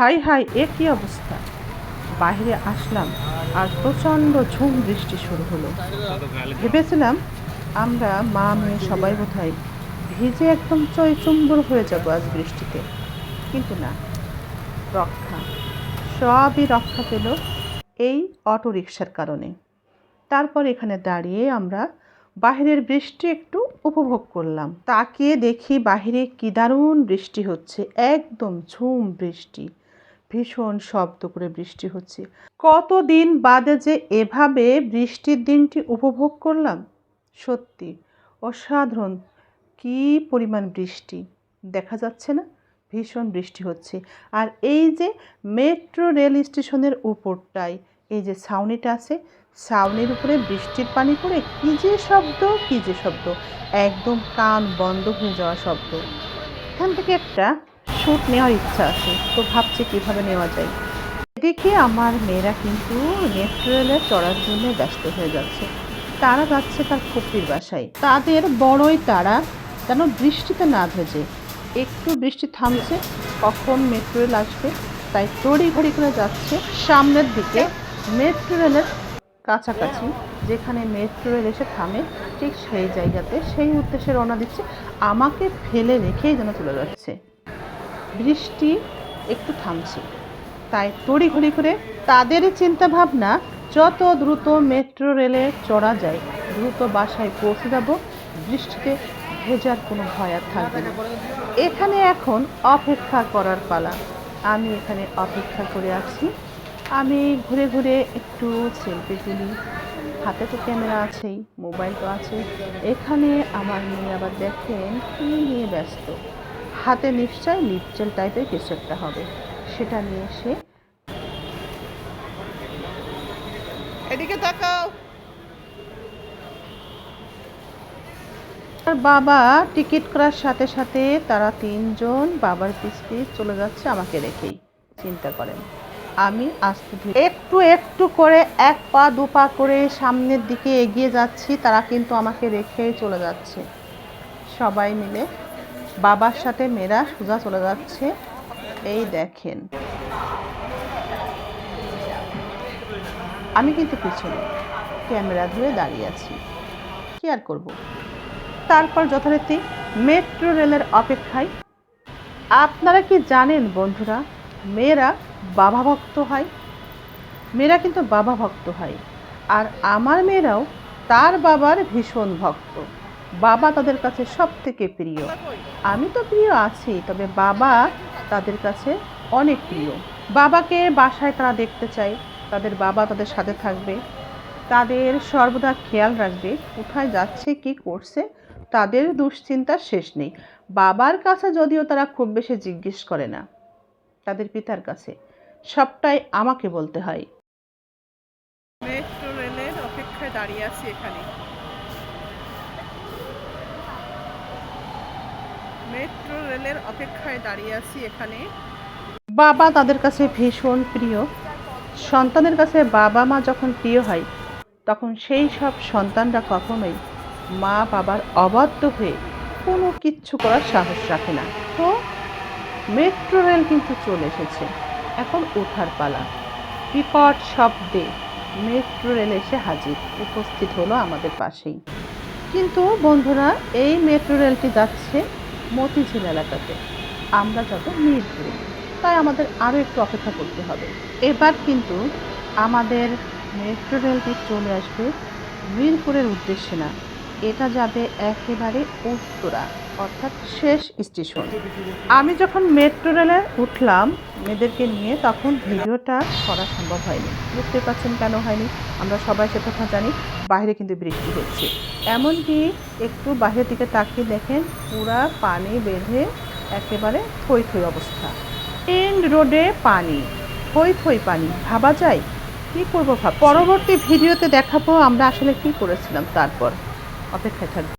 High high, এ কী অবস্থা? বাইরে আসলাম আর প্রচণ্ড ঝুম বৃষ্টি শুরু হলো। ভেবেছিলাম আমরা মা মেয়ে সবাই বোধহয় ভিজে একদম চৈচুম্বর হয়ে যাব আজ বৃষ্টিতে। কিন্তু না, রক্ষা, সবই রক্ষা পেল এই অটো রিক্সার কারণে। তারপর এখানে দাঁড়িয়ে আমরা বাইরের বৃষ্টি একটু উপভোগ করলাম। তাকিয়ে দেখি বাইরে কি দারুণ বৃষ্টি হচ্ছে, একদম ঝুম বৃষ্টি। ভীষণ শব্দ করে বৃষ্টি হচ্ছে। কতদিন বাদে যে এভাবে বৃষ্টির দিনটি উপভোগ করলাম? সত্যি, অসাধারণ। কি পরিমাণ বৃষ্টি? দেখা যাচ্ছে না? ভীষণ বৃষ্টি হচ্ছে। আর এই যে মেট্রো রেল স্টেশনের উপরটায় এই যে ছাউনিটা আছে, ছাউনির উপরে বৃষ্টির পানি পড়ে কী যে শব্দ, কী যে শব্দ। একদম কান বন্ধ হয়ে যাওয়া শব্দ। এখান থেকে একটা শ্যুট নেওয়ার ইচ্ছা আছে, তো ভাবছি কীভাবে নেওয়া যায়? এদিকে আমার মেয়েরা কিন্তু মেট্রো রেলে চড়ার জন্য ব্যস্ত হয়ে যাচ্ছে। তারা যাচ্ছে তার ফুপির বাসায়। তাদের বড়ই তারা যেন বৃষ্টিতে না ভেজে। একটু বৃষ্টি থামছে, কখন মেট্রো রেল আসবে, তাই তড়ি ঘড়ি করে যাচ্ছে সামনের দিকে মেট্রো রেলের কাছাকাছি, যেখানে মেট্রো রেল এসে থামে, ঠিক সেই জায়গাতে সেই উদ্দেশ্যে রওনা দিচ্ছে, আমাকে ফেলে রেখেই যেন চলে যাচ্ছে। বৃষ্টি একটু থামছে। তাই তড়িঘড়ি করে তাদের চিন্তা ভাবনা যত দ্রুত মেট্রো রেলে চড়া যায়, দ্রুত বাসায় পৌঁছে যাব, বৃষ্টিতে ভেজার কোনো ভয় আর থাকবে না। এখানে এখন অপেক্ষা করার পালা। আমি এখানে অপেক্ষা করে আছি। আমি ঘুরে ঘুরে একটু সেলফি তুলি। হাতে তো ক্যামেরা আছেই মোবাইল তো আছে এখানে আমার মেয়ে আবার দেখেন কী নিয়ে ব্যস্ত। হাতে নিশ্চয় লিপজেল টাইপের কিছু একটা হবে। সেটা নিয়ে সে এদিকে তাকাও। আর বাবা টিকিট করার সাথে সাথে তারা তিনজন বাবার পিস পিস চলে যাচ্ছে আমাকে রেখেই। চিন্তা করেন। আমি আস্তে ধীরে একটু একটু করে এক পা দু পা করে সামনের দিকে এগিয়ে যাচ্ছি তারা কিন্তু আমাকে রেখেই চলে যাচ্ছে। সবাই মিলে বাবার সাথে মেয়েরা সোজা চলে যাচ্ছে। এই দেখেন। আমি কিন্তু পিছনে ক্যামেরা ধরে দাঁড়িয়ে আছি। কি আর করব? তারপর যথারীতি মেট্রো রেলের অপেক্ষায়। আপনারা কি জানেন বন্ধুরা, মেয়েরা বাবা ভক্ত হয়? মেয়েরা কিন্তু বাবা ভক্ত হয়। আর আমার মেয়েরাও তার বাবার ভীষণ ভক্ত। বাবা তাদের কাছে সব থেকে প্রিয়। আমি তো প্রিয় আছি, তবে বাবা তাদের কাছে অনেক প্রিয়। বাবাকে বাসায় তারা দেখতে চায়, তাদের বাবা তাদের সাথে থাকবে, তাদের সর্বদা খেয়াল রাখবে, কোথায় যাচ্ছে, কি করছে, তাদের দুশ্চিন্তার শেষ নেই। বাবার কাছে যদিও তারা খুব বেশি জিজ্ঞেস করে না, তাদের পিতার কাছে। সবটাই আমাকে বলতে হয়। মেট্রো রেলের অপেক্ষায় দাঁড়িয়ে আছি এখানে। মেট্রো রেলের অপেক্ষায় দাঁড়িয়ে আছি এখানে। বাবা তাদের কাছে ভীষণ প্রিয়। সন্তানের কাছে বাবা মা যখন প্রিয় হয়, তখন সেই সব সন্তানরা কখনোই মা বাবার অবাধ্য হয়ে কোনো কিচ্ছু করার সাহস রাখে না। তো মেট্রো রেল কিন্তু চলে এসেছে। এখন ওঠার পালা। বিকট শব্দে মেট্রো রেল এসে হাজির, উপস্থিত হলো আমাদের পাশেই। কিন্তু বন্ধুরা, এই মেট্রো রেলটি যাচ্ছে মতিঝিল এলাকাতে। আমরা যাব মিরপুরে। তাই আমাদের আরও একটু অপেক্ষা করতে হবে। এবার কিন্তু আমাদের মেট্রো রেলটি চলে আসবে মিরপুরের উদ্দেশ্যে না। এটা যাবে একেবারে উত্তরা। অর্থাৎ শেষ স্টেশন। আমি যখন মেট্রো রেলে উঠলাম মেয়েদেরকে নিয়ে, তখন ভিডিওটা করা সম্ভব হয়নি। বুঝতে পারছেন কেন হয়নি? আমরা সবাই সে কথা জানি, বাইরে কিন্তু বৃষ্টি হচ্ছে। এমনকি একটু বাইরের দিকে তাকিয়ে দেখেন, পুরা পানি বেঁধে একেবারে থই থই অবস্থা। এন্ড রোডে পানি, থই থই পানি, ভাবা যায়? কি করব ভাব পরবর্তী ভিডিওতে দেখাবো আমরা আসলে কি করেছিলাম তারপর। অপেক্ষায় থাকব